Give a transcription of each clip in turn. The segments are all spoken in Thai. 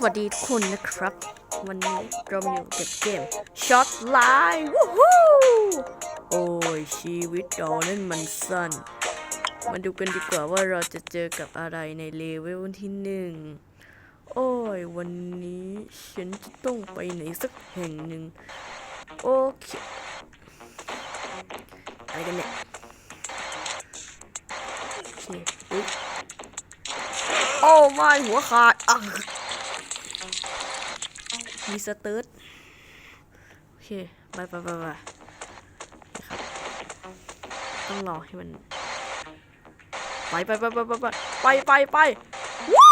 สวัสดีทุกคนนะครับ วันนี้เรามาอยู่กับเกม Shot Line วู้ฮู้โอ้ยชีวิตเรานั้นมันสั้น มาดูกันดีกว่าว่าเราจะเจอกับอะไรในเลเวลที่หนึ่งโอ้ยวันนี้ฉันจะต้องไปไหนสักแห่งหนึ่งโอเคอะไรกันเนี่ยโอเคอุ๊ยโอ้ไม่หัวขาดอะ มีสเติร์ดโอเคไปไปไปไปครับต้องรอให้มันไปไปไปไปไปไปไปไปไปวู้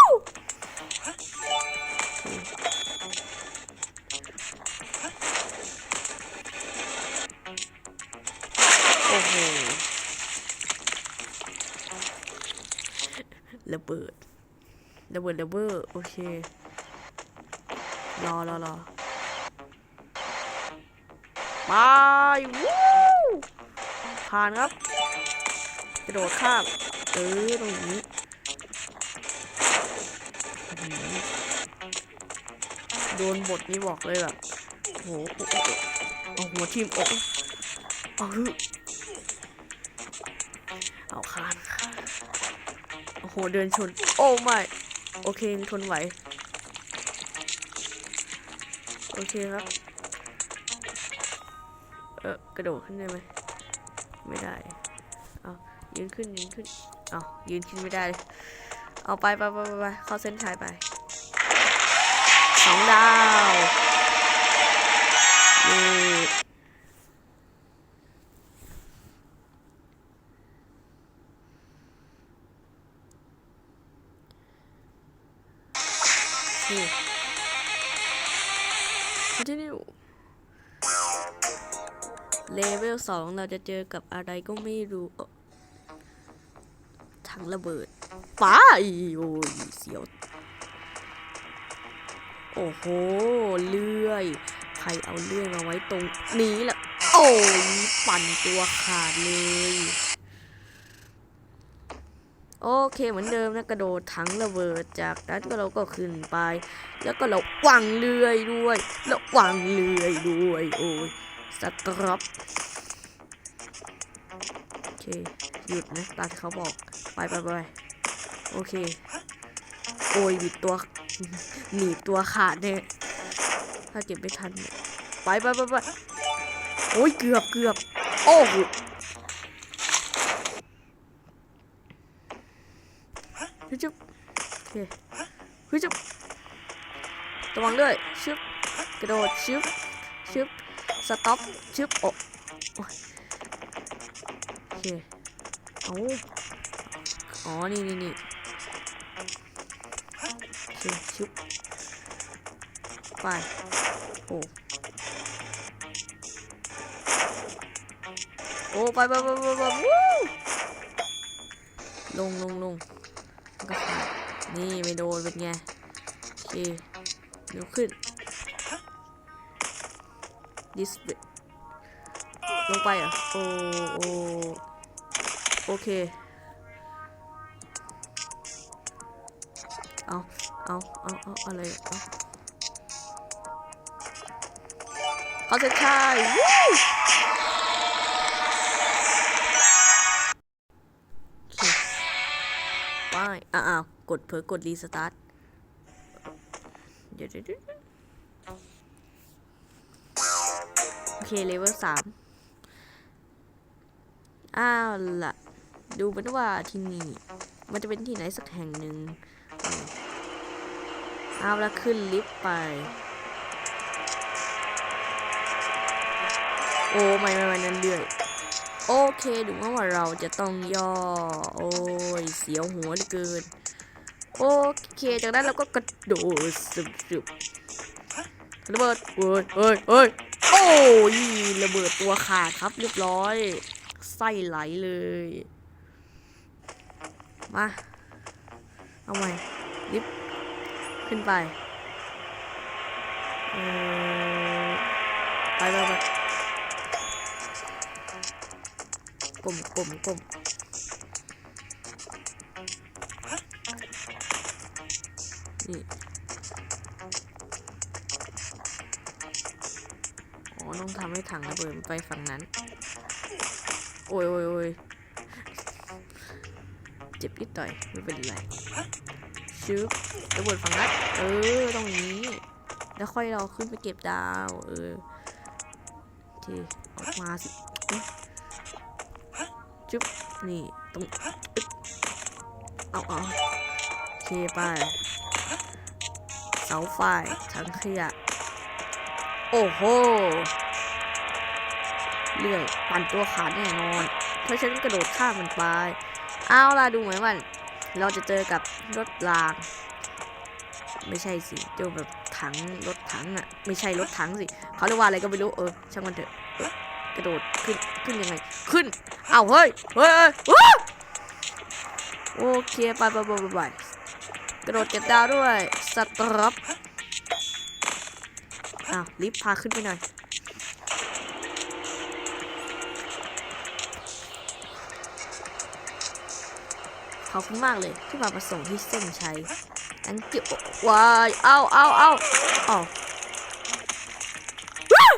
โอ้โหระเบิดระเบิดระเบิดโอเค รอรอรอไปวู้ผ่านครับกระโดดข้ามเออตรงนี้อื้อหือโดนบทนี้บอกเลยแบบโหโอ้โหเอาหัวทิ่มอกเอาฮึเอาคานโอ้โหเดินชน โอ้ไม่ โอเคทนไหว โอเคครับ เออกระโดดขึ้นได้ไหมไม่ได้ เอายืนขึ้นยืนขึ้น เอายืนขึ้นไม่ได้ เอาไปไปไปไปไปเข้าเส้นชัยไป เลเวลสองเราจะเจอกับอะไรก็ไม่รู้ถังระเบิดป้าอีโอ้ยเสียว โอ้โห เลื่อย ใครเอาเลื่อยมาไว้ตรงนี้ล่ะ โอ้ยปั่นตัวขาดเลย โอเคเหมือนเดิมนะกระโดดถังระเบิดจากนั้นก็เราก็ขึ้นไป แล้วก็เราวางเลื่อยด้วยแล้ววางเลื่อยด้วยโอ้ยสตรอปโอเคหยุดนะตามเขาบอกไปไปไปโอเค โอ้ยบิดตัวหนีบตัวขาดเนี่ยถ้าเก็บไม่ทัน ไปไปไปไปโอ้ยเกือบเกือบโอ้โห ฮึจุบโอเคฮึจุบระวังด้วยชึบกระโดดชึบชึบสต็อปชึบโอ้โอ้ยโอเคเอาอ๋อ นี่นี่นี่โอเคชึบไป โอ้โอ้ ไปไปไปไปไปวู้ลงลงลง นี่ไม่โดนเป็นไงโอเคเดี๋ยวขึ้น this way ลงไปอะโอ้โอโอเค เอาเอาเอาเอาอะไรเอาเขาจะใช่ ปอะอ้าวกดเผลอกดรีสตาร์ทเดี๋ยวเดี๋ยวเดี๋ยวโอเค เลเวลสามอ้าวล่ะ ดูเหมือนว่าที่นี่ มันจะเป็นที่ไหนสักแห่งหนึ่งออเอาละขึ้นลิฟต์ไป โอ้ไม่ไม่ไม่นั่นเรื่อย โอเคดูว่าเราจะต้องย่อ โอ้ย เสียวหัวเหลือเกิน โอเค จากนั้นเราก็กระโดดสึบสึบระเบิดเฮ้ยเฮ้ยเฮ้ยโอ้ยระเบิดตัวขาดครับเรียบร้อยไส้ไหลเลย มา เอาใหม่ลิฟต์ขึ้นไปเออไปไปไป มก้มก้มนี่อ๋อต้องทำให้ถังระเบิดไปฝั่งนั้น โอ้ยโอ้ยโอ้ยเจ็บนิดหน่อยไม่เป็นไรชึบระเบิดฝั่งนั้น เออตรงนี้ แล้วค่อยเราขึ้นไปเก็บดาว เออโอเคออกมาสิ จุ๊บนี่ตรงเอาเอาเคไปเสาไฟถังขยะ โอ้โหเลื่อยปั่นตัวขาดแน่นอน เพราะฉันกระโดดข้ามมันไป เอาล่ะดูเหมือนว่าเราจะเจอกับรถราง ไม่ใช่สิเจอแบบถังรถถังอะไม่ใช่รถถังสิเขาเรียกว่าอะไรก็ไม่รู้เออช่างมันเถอะกระโดดขึ้นขึ้นยังไง ขึ้น เอาเฮ้ยเฮ้ยเฮ้ยโอเคไปไปไปไปไปกระโดดเก็บดาวด้วยสตรอปอ้าวลิฟพาขึ้นไปหน่อยขอบคุณมากเลยที่มาประส่งที่เส้นชัย thank you ว้ายเอาเอาเอาเอาว้าว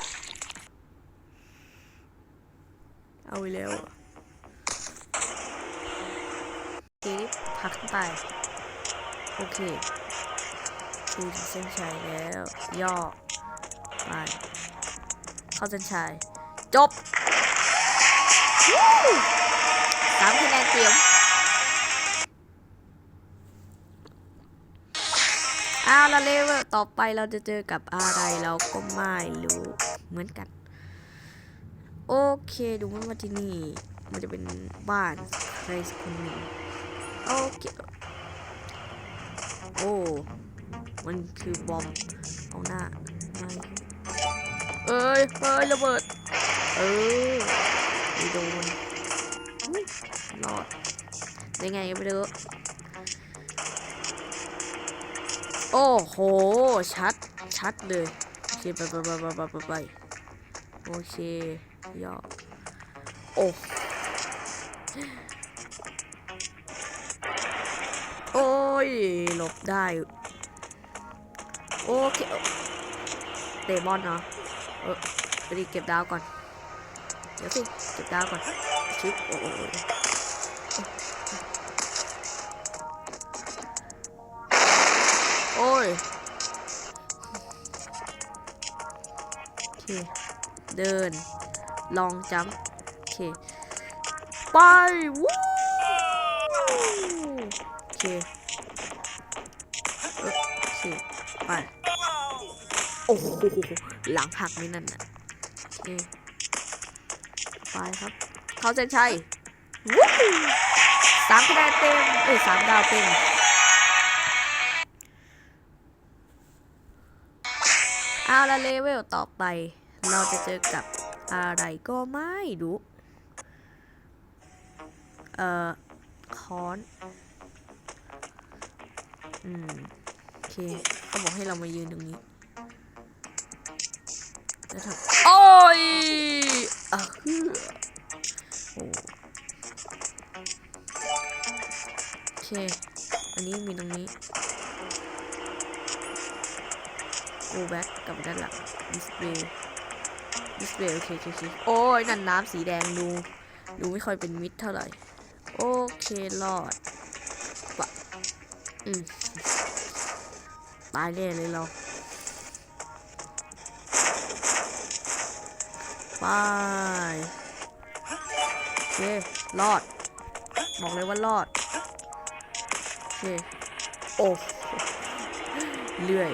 เอาไปแล้วอะโอเค พักไป โอเคดูถึงเส้นชัยแล้ว ย่อ ไป เข้าเส้นชัย จบสามคะแนนเตียมอาล้วเลเวลต่อไปเราจะเจอกับอะไรเราก็ไม่รู้เหมือนกัน โอเค ดูมันว่าที่นี่ มันจะเป็นบ้านใครสักคนหนึ่ง โอเคโอ้มันคือบอมเอาหน้าไม่เอ้ยเอ้ยระเบิด เออโดนรอดได้ไงก็ไม่รู้โอ้โห ชัด ชัดเลย โอเค ไปไปไปไปไปไปไปโอเคย่อโอ้ ยหลบได้ โอเค เตะบอลเนาะเออไปดีเก็บดาวก่อน เดี๋ยวสิ เก็บดาวก่อน ชิปโอ้โหโอ้ยโอเค เดิน ลองจัมโอเค ไป วู้โอเค ไป โอ้โหหลังหักนี่นั่นน่ะไปครับ เข้าเส้นชัยวู้สามคะแนนเต็ม เอ้ยสามดาวเต็มเอาละเลเวลต่อไป เราจะเจอกับอะไรก็ไม่รู้ เอ่อ ค้อน อืม เขาบอกให้เรามายืนตรงนี้แล้วทำโอ้ยอะโอ้โอเค อันนี้มีตรงนี้ go back กลับด้านหลัง display display โอเคโอเคโอเคโอ้ยนั่นน้ำสีแดงดู ดูไม่ค่อยเป็นมิตรเท่าไหร่ โอเครอดปะอืม ตายแน่เลยเราไปโอเครอด บอกเลยว่ารอด โอเค โอ้เลื่อย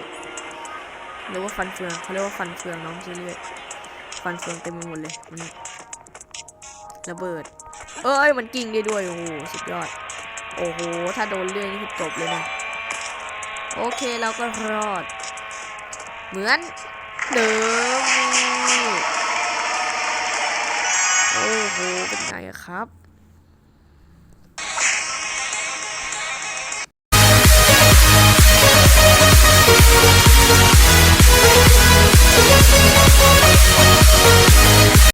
เรียกว่าฟันเฟืองเขาเรียกว่าฟันเฟืองน้องชื่อเรื่อยฟันเฟืองเต็มไปหมดเลยมันระเบิด เอ้ยมันกิ่งได้ด้วย โอ้โห สุดยอด โอ้โห ถ้าโดนเลื่อยนี่คือจบเลยนะ โอเคเราก็รอด เหมือนเดิมโอ้โหเป็นไงครับ